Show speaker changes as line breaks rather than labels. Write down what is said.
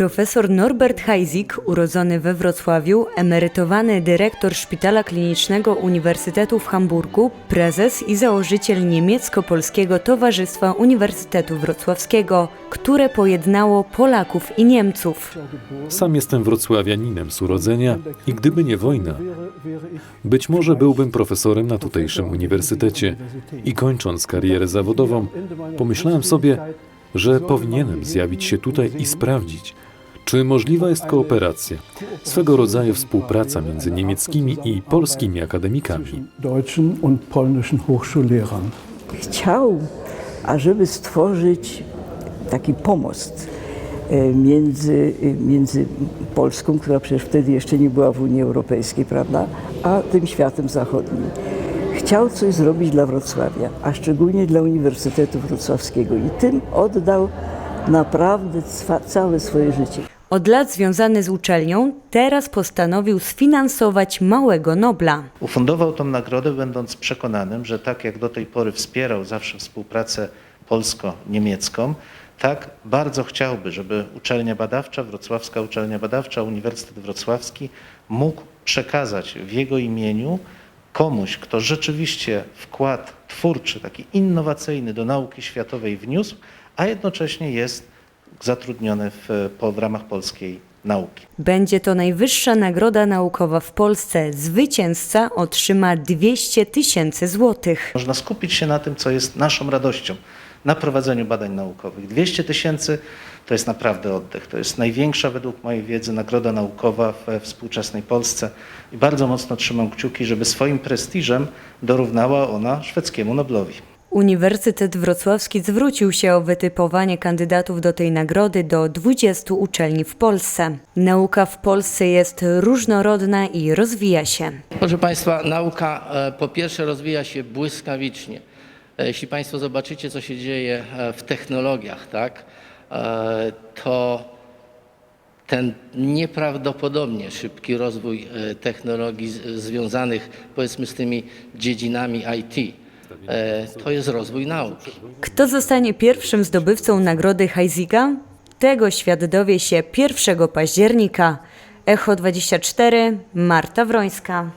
Profesor Norbert Heisig, urodzony we Wrocławiu, emerytowany dyrektor Szpitala Klinicznego Uniwersytetu w Hamburgu, prezes i założyciel Niemiecko-Polskiego Towarzystwa Uniwersytetu Wrocławskiego, które pojednało Polaków i Niemców.
Sam jestem wrocławianinem z urodzenia i gdyby nie wojna, być może byłbym profesorem na tutejszym uniwersytecie i kończąc karierę zawodową, pomyślałem sobie, że powinienem zjawić się tutaj i sprawdzić, czy możliwa jest kooperacja, swego rodzaju współpraca między niemieckimi i polskimi akademikami.
chciał, ażeby stworzyć taki pomost e, między, e, między Polską, która przecież wtedy jeszcze nie była w Unii Europejskiej, prawda, a tym światem zachodnim. Chciał coś zrobić dla Wrocławia, a szczególnie dla Uniwersytetu Wrocławskiego i tym oddał naprawdę całe swoje życie.
Od lat związany z uczelnią, teraz postanowił sfinansować małego Nobla.
Ufundował tą nagrodę, będąc przekonanym, że tak jak do tej pory wspierał zawsze współpracę polsko-niemiecką, tak bardzo chciałby, żeby uczelnia badawcza, Wrocławska Uczelnia Badawcza, Uniwersytet Wrocławski mógł przekazać w jego imieniu komuś, kto rzeczywiście wkład twórczy, taki innowacyjny do nauki światowej wniósł, a jednocześnie jest zatrudniony w, po, w ramach polskiej nauki.
Będzie to najwyższa nagroda naukowa w Polsce. Zwycięzca otrzyma 200 tysięcy złotych.
Można skupić się na tym, co jest naszą radością, na prowadzeniu badań naukowych. 200 tysięcy to jest naprawdę oddech. To jest największa według mojej wiedzy nagroda naukowa we współczesnej Polsce i bardzo mocno trzymam kciuki, żeby swoim prestiżem dorównała ona szwedzkiemu Noblowi.
Uniwersytet Wrocławski zwrócił się o wytypowanie kandydatów do tej nagrody do 20 uczelni w Polsce. Nauka w Polsce jest różnorodna i rozwija się.
Proszę Państwa, nauka e, po pierwsze rozwija się błyskawicznie. E, Jeśli Państwo zobaczycie, co się dzieje e, w technologiach, tak, to ten nieprawdopodobnie szybki rozwój technologii związanych powiedzmy z tymi dziedzinami IT, to jest rozwój nauki.
Kto zostanie pierwszym zdobywcą nagrody Heisiga? Tego świat dowie się 1 października. Echo 24, Marta Wrońska.